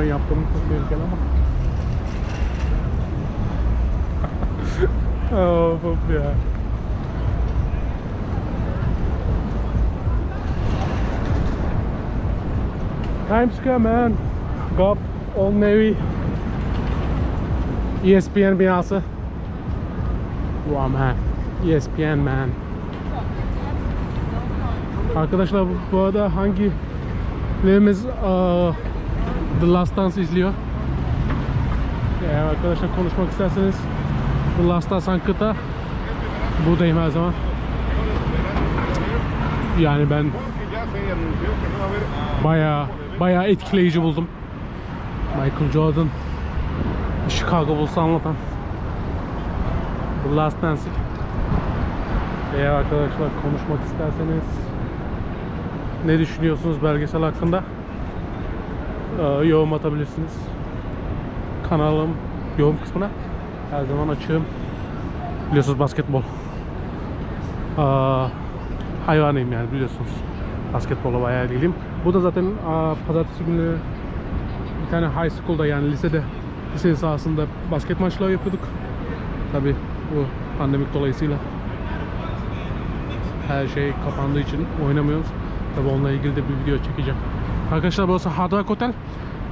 an yaptığım çok tehlikeli ama. of of ya. Times Square man. GOP, Old Navy. ESPN binası. Wow man. ESPN man. Arkadaşlar bu, bu arada hangi lerimiz uh, The Last Dance izliyor? Eğer arkadaşlar konuşmak isterseniz The Last Dance Ankara buradayım her zaman. Yani ben bayağı bayağı etkileyici buldum. Michael Jordan Chicago Bulls'u anlatan The Last Dance eğer arkadaşlar konuşmak isterseniz ne düşünüyorsunuz belgesel hakkında yorum atabilirsiniz. Kanalım yorum kısmına. Her zaman açığım. Biliyorsunuz basketbol. Aa, hayvanıyım yani biliyorsunuz. Basketbola bayağı ilgiliyim. Bu da zaten pazartesi günü bir tane high school'da yani lisede lise sahasında basket maçları yapıyorduk. Tabi bu pandemik dolayısıyla her şey kapandığı için oynamıyoruz. Tabi onunla ilgili de bir video çekeceğim. Arkadaşlar burası Hard Rock Hotel.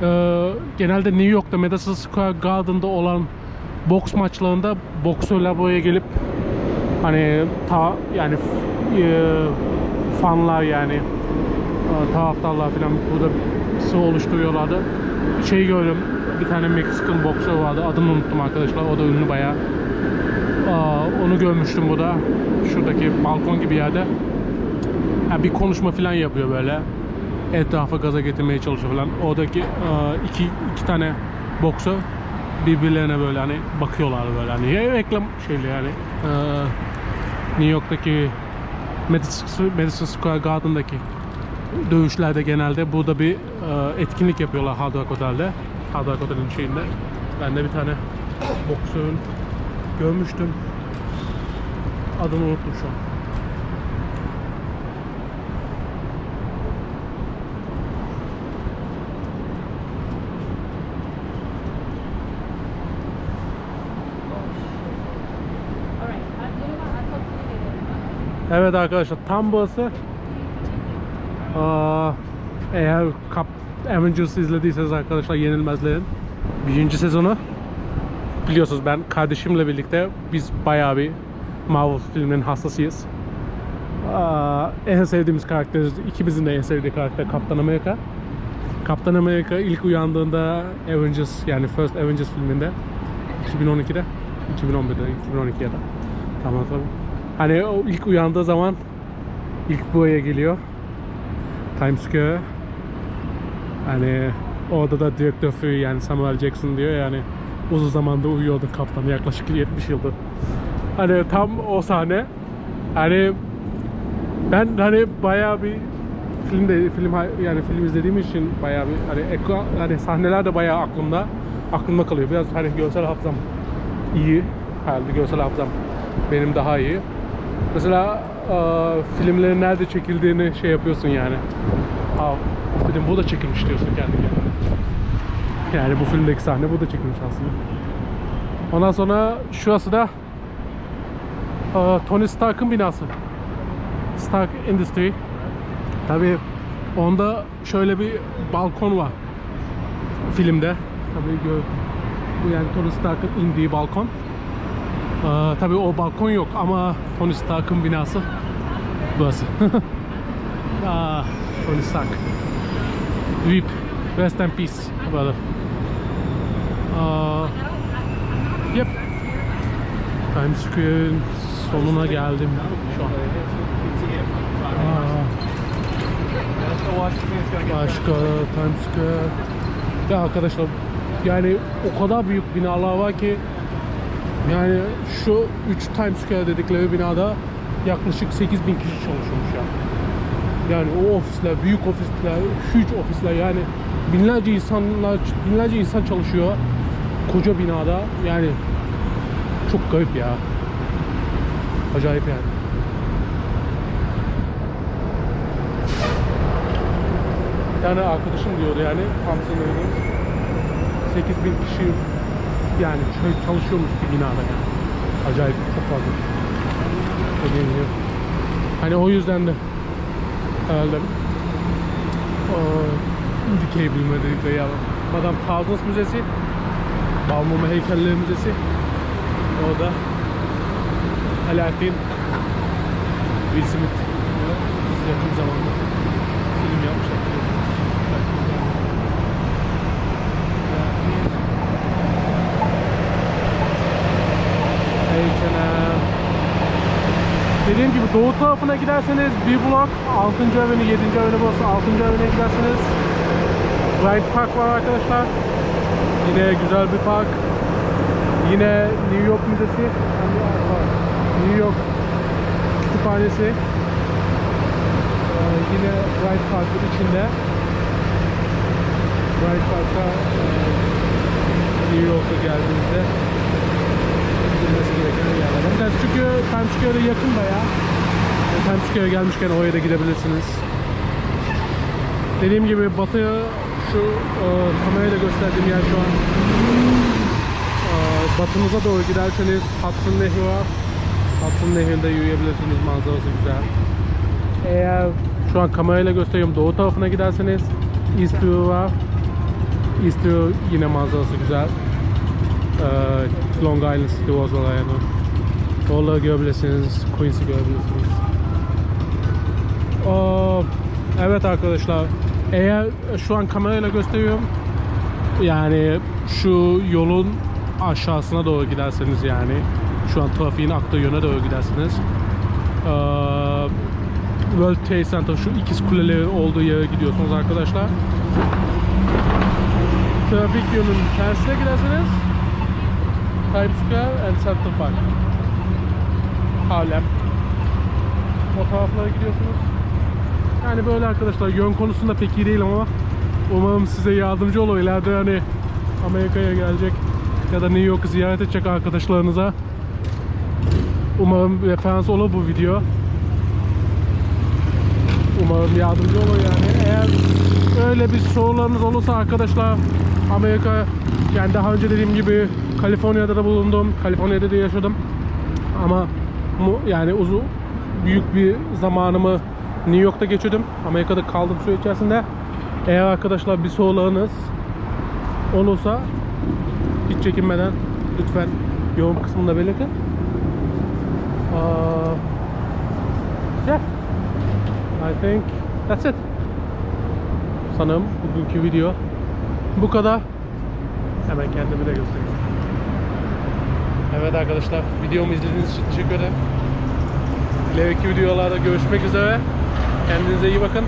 Ee, genelde New York'ta Madison Square Garden'da olan boks maçlarında boksörler buraya gelip hani ta yani e, fanlar yani e, taraftarlar falan burada sıra oluşturuyorlardı. Şey gördüm bir tane Meksikan boksör vardı adını unuttum arkadaşlar o da ünlü bayağı. Aa, onu görmüştüm burada. Şuradaki balkon gibi yerde. Ha, bir konuşma falan yapıyor böyle. Etrafa gaza getirmeye çalışıyor falan. Oradaki aa, iki, iki tane boksör birbirlerine böyle hani bakıyorlar böyle hani ya reklam şeyli yani Aa, New York'taki Madison, Square Garden'daki dövüşlerde genelde burada bir aa, etkinlik yapıyorlar Hard Rock Hotel'de. Hard Rock Hotel'in şeyinde. Ben de bir tane boksörün görmüştüm. Adını unuttum şu an. Evet arkadaşlar tam burası. Eğer Cap Avengers izlediyseniz arkadaşlar Yenilmezlerin birinci sezonu biliyorsunuz ben kardeşimle birlikte biz bayağı bir Marvel filminin hastasıyız. En sevdiğimiz karakter, ikimizin de en sevdiği karakter Kaptan Amerika. Kaptan Amerika ilk uyandığında Avengers yani First Avengers filminde 2012'de 2011'de 2012 ya da tam hatırlamıyorum. Hani o ilk uyandığı zaman ilk buraya geliyor. Times Square. Hani orada da direktör Fury yani Samuel Jackson diyor yani uzun zamanda uyuyordu kaptan yaklaşık 70 yıldır. Hani tam o sahne. Hani ben hani bayağı bir filmde film yani film izlediğim için bayağı bir hani ekran hani sahneler de bayağı aklımda aklımda kalıyor. Biraz hani görsel hafızam iyi. Herhalde görsel hafızam benim daha iyi. Mesela e, filmlerin nerede çekildiğini şey yapıyorsun yani. Ha, bu film bu da çekilmiş diyorsun kendi kendine. Yani bu filmdeki sahne bu da çekilmiş aslında. Ondan sonra şurası da e, Tony Stark'ın binası. Stark Industry. Tabi onda şöyle bir balkon var filmde. Tabii gör, bu yani Tony Stark'ın indiği balkon. Ee, tabii o balkon yok ama Tony Stark'ın binası burası. ah, Tony Stark. RIP. Rest in peace brother. Aa, yep. Times Square'in sonuna geldim şu an. Aa, başka Times Square. Ya arkadaşlar yani o kadar büyük binalar var ki yani şu 3 Times Square dedikleri binada yaklaşık 8000 kişi çalışıyormuş ya. Yani o ofisler, büyük ofisler, huge ofisler yani binlerce insanlar, binlerce insan çalışıyor koca binada. Yani çok garip ya. Acayip yani. Yani arkadaşım diyordu yani Thompson Reading bin kişi yani çalışıyormuş bir binada yani. Acayip çok fazla. Dediğim gibi. Hani o yüzden de herhalde o dikey bilme dedikleri ya. Madame Tussauds Müzesi, Balmumu Heykelleri Müzesi. Orada Alaaddin Will Smith yakın zamanda film yapmışlar. H&M. Dediğim gibi doğu tarafına giderseniz bir blok 6. Avenue, 7. Avenue burası 6. Avenue'ye giderseniz Bryant Park var arkadaşlar. Yine güzel bir park. Yine New York Müzesi. New York Kütüphanesi. Ee, yine Bryant Park'ın içinde. Bryant Park'a e, New York'a geldiğinizde gidilmesi gereken yerlerden. Çünkü Times Square'e yakın bayağı. Square'e gelmişken oraya da gidebilirsiniz. Dediğim gibi batıya şu e, kamerayla gösterdiğim yer şu an e, batınıza doğru giderseniz Hudson Nehri var. Hudson Nehri'nde yürüyebilirsiniz. Manzarası güzel. Eğer şu an kamerayla gösteriyorum doğu tarafına giderseniz East View var. East View yine manzarası güzel. Ee, Long Island City was yani. Oraları görebilirsiniz. Queens'i görebilirsiniz. Evet arkadaşlar. Eğer şu an kamerayla gösteriyorum. Yani şu yolun aşağısına doğru giderseniz yani şu an trafiğin aktığı yöne doğru giderseniz ee, World Trade Center şu ikiz kulelerin olduğu yere gidiyorsunuz arkadaşlar. Trafik yönünün tersine giderseniz Times Square and Central Park. Harlem. O taraflara gidiyorsunuz. Yani böyle arkadaşlar yön konusunda pek iyi değilim ama umarım size yardımcı olur. İleride hani Amerika'ya gelecek ya da New York'u ziyaret edecek arkadaşlarınıza umarım referans olur bu video. Umarım yardımcı olur yani. Eğer öyle bir sorularınız olursa arkadaşlar Amerika yani daha önce dediğim gibi Kaliforniya'da da bulundum. Kaliforniya'da da yaşadım. Ama yani uzun büyük bir zamanımı New York'ta geçirdim. Amerika'da kaldım süre içerisinde. Eğer arkadaşlar bir sorularınız olursa hiç çekinmeden lütfen yorum kısmında belirtin. Aa, yeah. I think that's it. Sanırım bugünkü video bu kadar. Hemen kendimi de göstereyim. Evet arkadaşlar videomu izlediğiniz için teşekkür ederim. İleriki videolarda görüşmek üzere. Kendinize iyi bakın.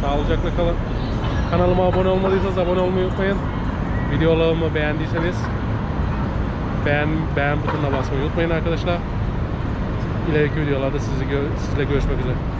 Sağlıcakla kalın. Kanalıma abone olmadıysanız abone olmayı unutmayın. Videolarımı beğendiyseniz beğen, beğen butonuna basmayı unutmayın arkadaşlar. İleriki videolarda sizi sizle görüşmek üzere.